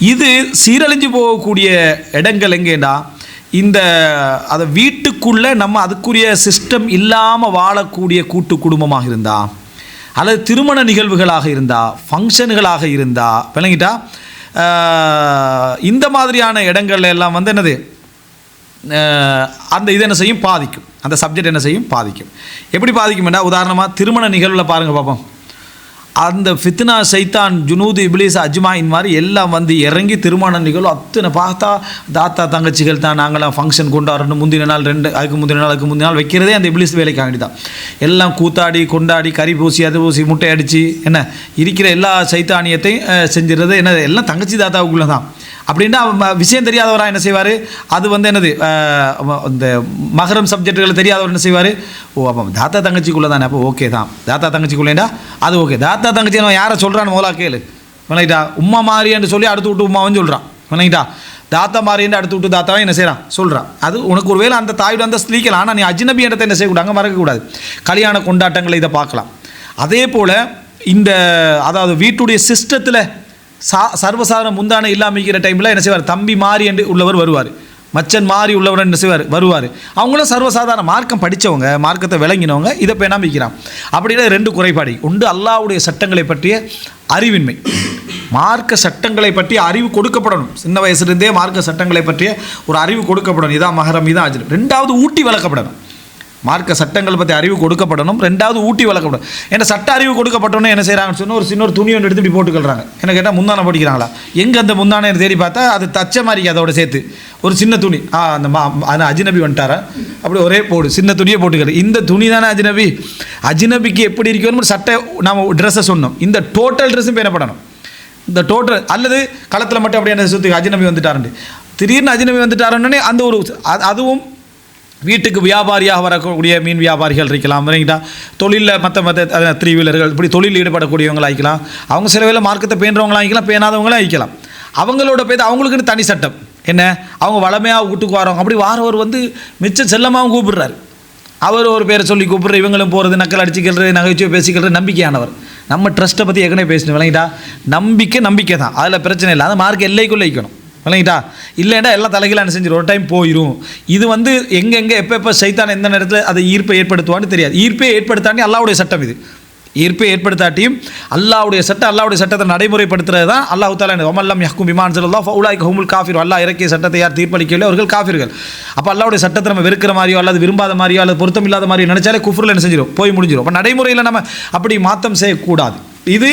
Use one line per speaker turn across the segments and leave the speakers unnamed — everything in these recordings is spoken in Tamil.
இது சீரழிஞ்சு போகக்கூடிய இடங்கள் எங்கேன்னா இந்த அதை வீட்டுக்குள்ளே நம்ம அதுக்குரிய சிஸ்டம் இல்லாமல் வாழக்கூடிய கூட்டு குடும்பமாக இருந்தால் அல்லது திருமண நிகழ்வுகளாக இருந்தால் ஃபங்க்ஷன்களாக இருந்தால் விளங்கிட்டா இந்த மாதிரியான இடங்கள்ல எல்லாம் வந்து என்னது அந்த இது என்ன செய்யும்? பாதிக்கும். அந்த சப்ஜெக்ட் என்ன செய்யும்? பாதிக்கும். எப்படி பாதிக்கும்னா உதாரணமாக திருமண நிகழ்வில் பாருங்கள் பார்ப்போம் அந்த ஃபித்னா சைத்தான் ஜுனூது இப்ளீஸ் அஜ்மாயின் மாதிரி எல்லாம் வந்து இறங்கி திருமண நிகழ்வு அத்தனை பார்த்தா தாத்தா தங்கச்சிகள் தான் நாங்களாம் ஃபங்க்ஷன் கொண்டாடணும். முந்தின நாள் ரெண்டு அதுக்கு முந்தின நாள் அதுக்கு முந்தின நாள் வைக்கிறதே அந்த இப்லீஸ் வேலைக்காக வேண்டி தான். எல்லாம் கூத்தாடி கொண்டாடி கறி பூசி அது பூசி முட்டை அடித்து என்ன இருக்கிற எல்லா சைத்தானியத்தையும் அஹ், செஞ்சிடுறது என்ன எல்லாம் தங்கச்சி தாத்தாவுக்குள்ளே தான் அப்படின்னா அவன் விஷயம் தெரியாதவராக என்ன செய்வார்? அது வந்து என்னது இந்த மகரம் சப்ஜெக்டுகளை தெரியாதவர் என்ன செய்வார்? ஓ அப்போ தாத்தா தங்கச்சிக்குள்ளே தானே அப்போ ஓகே தான். தாத்தா தங்கச்சிக்குள்ளேண்டா? அது ஓகே தாத்தா தங்கச்சி நம்ம யாரை சொல்கிறான்னு முதலா கேளு. விளங்கிட்டா? உம்மா மாறின்னு சொல்லி அடுத்து விட்டு உமாவும் சொல்கிறான் விளங்கிட்டா? தாத்தா மாறின்னு அடுத்து விட்டு தாத்தாவை என்ன செய்கிறான் சொல்கிறான் அது உனக்கு ஒருவேளை அந்த தாயோட அந்த ஸ்லீக்கலாம் ஆனால் நீ அஜ்னபி இடத்தை என்ன செய்யக்கூடாது அங்கே மறக்கக்கூடாது கல்யாண கொண்டாட்டங்களை இதை பார்க்கலாம். அதே போல் இந்த அதாவது வீட்டுடைய சிஸ்டத்தில் சா சர்வசாதாரண முந்தானை இல்லாமிக்கிற டைமில் என்ன செய்வார்? தம்பி மாறி என்று உள்ளவர் வருவார். மச்சன் மாறி உள்ளவர் என்ன செய்வார்? வருவார். அவங்களும் சர்வசாதாரண மார்க்கம் படித்தவங்க மார்க்கத்தை விளங்கினவங்க இதை பேணாமல் விற்கிறான் அப்படின்னா ரெண்டு குறைபாடு. உண்டு அல்லாஹ்வுடைய சட்டங்களை பற்றிய அறிவின்மை. மார்க்க சட்டங்களை பற்றி அறிவு கொடுக்கப்படணும். சின்ன வயசுலேருந்தே மார்க்க சட்டங்களை பற்றிய ஒரு அறிவு கொடுக்கப்படணும். இதான் மகரம் இதான் ஆஜர் ரெண்டாவது ஊட்டி வளர்க்கப்படணும். மார்க்க சட்டங்கள் பற்றி அறிவு கொடுக்கப்படணும். ரெண்டாவது ஊட்டி வளர்க்கப்படும் ஏன்னா சட்ட அறிவு கொடுக்கப்பட்டோன்னே என்ன செய்கிறாங்கன்னு சொன்னால் ஒரு சின்ன ஒரு துணி ஒன்று எடுத்து இப்படி போட்டுக்கொள்றாங்க. என்ன கேட்டால் முந்தானை படிக்கிறாங்களா? எங்கே அந்த முந்தானை தேடி பார்த்தா அது தச்ச மாதிரி அதோட சேர்த்து. ஒரு சின்ன துணி. ஆ அந்த மா அந்த அஜினபி வந்துட்டாரா? அப்படி ஒரே போடு சின்ன துணியை போட்டுக்கிறது இந்த துணி தானே அஜினபி? அஜினபிக்கு எப்படி இருக்கணும் சட்டை நம்ம ட்ரெஸ்ஸை சொன்னோம். இந்த டோட்டல் ட்ரெஸ்ஸும் பேணப்படணும். இந்த டோட்டல் அல்லது களத்தில் மட்டும் அப்படியே என்ன சுற்றி அஜினபி வந்துட்டாருண்டு. திடீர்னு அஜினபி வந்துட்டாருன்னே அந்த ஒரு அது- அதுவும் வீட்டுக்கு வியாபாரியாக வரக்கூடிய மீன் வியாபாரிகள் இருக்கலாம் சரிங்களா தொழிலில் மற்ற மற்ற த்ரீ வீலர்கள் இப்படி தொழில் ஈடுபடக்கூடியவங்களாக ஆகிக்கலாம் அவங்க சில வேலை மார்க்கத்தை பேணுறவங்களாக ஆகிக்கலாம் பேணாதவங்களாக ஆகிக்கலாம் அவங்களோட பேர் அவங்களுக்குன்னு தனி சட்டம். என்ன? அவங்க வளமையாக வீட்டுக்கு வரவங்க அப்படி வாரவர் வந்து மிச்சம் செல்லமாகவும் கூப்பிடுறாரு. அவர் ஒரு பேரை சொல்லி கூப்பிடுற இவங்களும் போகிறது நக்கல் அடிச்சுக்கிறது நகைச்சுவை பேசிக்கிறது நம்பிக்கையானவர். நம்ம ட்ரஸ்ட்டை பற்றி ஏற்கனவே பேசணும் விளங்கிட்டா? நம்பிக்கை நம்பிக்கை தான். அதில் பிரச்சனை இல்லை. அது மார்க் எல்லைக்குள்ளே வைக்கணும் விளங்கிட்டா? இல்லைன்னா எல்லாம் தலைகளான என்ன செஞ்சிடும் ஒரு டைம் போயிடும் இது வந்து எங்கெங்கே எப்போ எப்போ சைத்தான் எந்த நேரத்தில் அதை ஈர்ப்பை ஏற்படுத்துவான்னு தெரியாது. ஈர்ப்பை ஏற்படுத்தாண்டி அல்லாவுடைய சட்டம் இது. ஈர்ப்பை ஏற்படுத்தாட்டியும் அல்லாவுடைய சட்டம் அல்லாவுடைய சட்டத்தை நடைமுறைப்படுத்துறது தான் அல்லாஹு தாலா ஒமல்லம் யஹ்கும் பிமான் சொல்லா ஃபவுலாய்க்கு ஹுமுல் காஃபிர். அல்லா இறக்கிய சட்டத்தை யார் தீர்ப்பளிக்கவில்லை? அவர்கள் காஃபிர்கள். அப்போ அல்லாவுடைய சட்டத்தை நம்ம வெறுக்கிற மாதிரியோ அல்லது விரும்பாத மாதிரியோ அல்லது பொருத்தம் இல்லாத மாதிரியோ நினைச்சாலே குஃபுரில் என்ன செஞ்சிடும் போய் முடிஞ்சிடும் அப்போ நடைமுறையில் நம்ம அப்படி மாற்றம் செய்யக்கூடாது. இது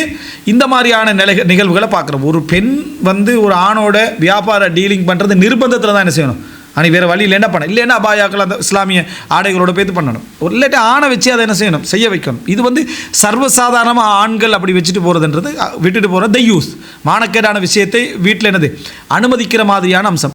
இந்த மாதிரியான நிலை நிகழ்வுகளை பார்க்குறோம். ஒரு பெண் வந்து ஒரு ஆணோட வியாபார டீலிங் பண்ணுறது நிர்பந்தத்தில் தான் என்ன செய்யணும்? அன்னைக்கு வேறு வழி என்ன பண்ண இல்லைன்னா அபாயாக்கள் அந்த இஸ்லாமிய ஆடைகளோட பேத்து பண்ணணும். ஒரு இல்லாட்டி ஆணை வச்சு அதை என்ன செய்யணும்? செய்ய வைக்கணும். இது வந்து சர்வசாதாரணமாக ஆண்கள் அப்படி வச்சுட்டு போகிறதுன்றது விட்டுட்டு போகிற த யூஸ் மானக்கேடான விஷயத்தை வீட்டில் என்னது? அனுமதிக்கிற மாதிரியான அம்சம்.